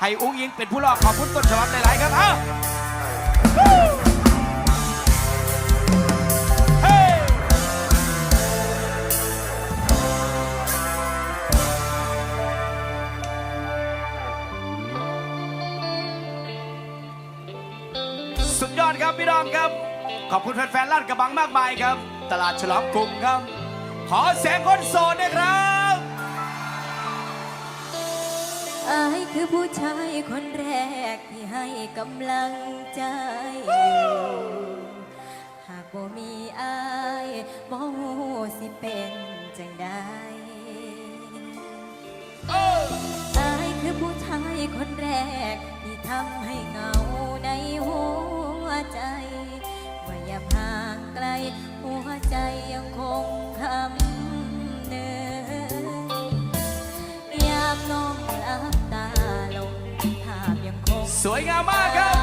ให้อุ้งยิงเป็นผู้รอดขอบคุณต้นฉบับหลายๆครับเอ้าสุดยอดครับพี่ดองครับ ขอบคุณแฟนๆลาดกระบังมากมายครับ ตลาดฉลองกลุ่มครับ ขอแสงคนโซดด้วยครับ อายคือผู้ชายคนแรกที่ให้กำลังใจหากบ่มีอายบ่ฮู้สิเป็นจังใด้อายคือผู้ชายคนแรกที่ทำให้เหงาในหัวใจ ว่าอย่าพางไกลหัวใจยังคง Sonha Magal!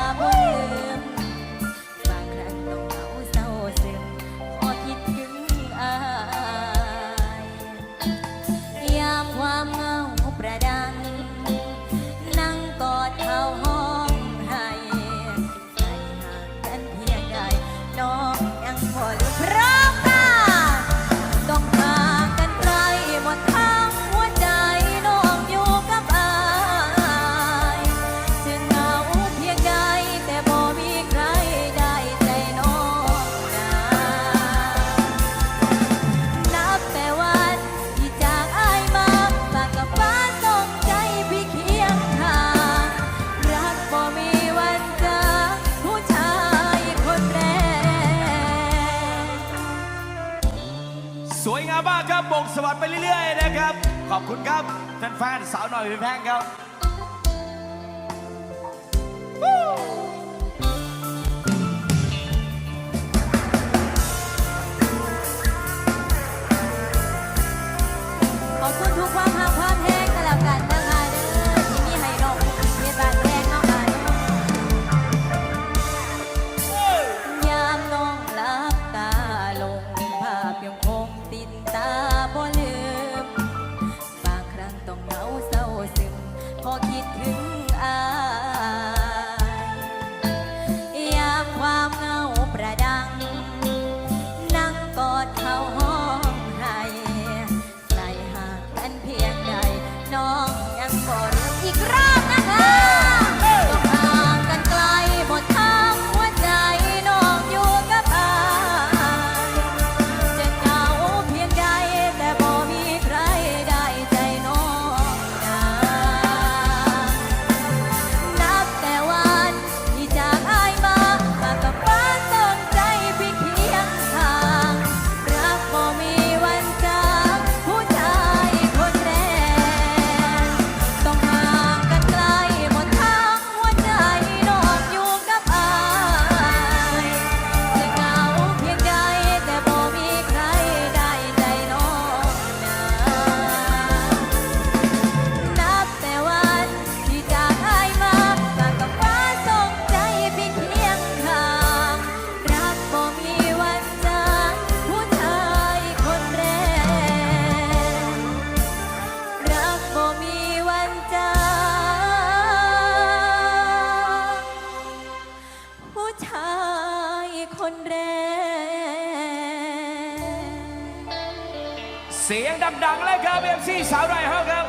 สวยงามมากครับบกสวัสดิ์ไปเรื่อยๆนะครับ ขอบคุณครับแฟนๆสาวหน่อยพี่แพงครับ ติดตา เสียงดังๆเลยครับเอฟซีสาวไร้ห้ฮาครับ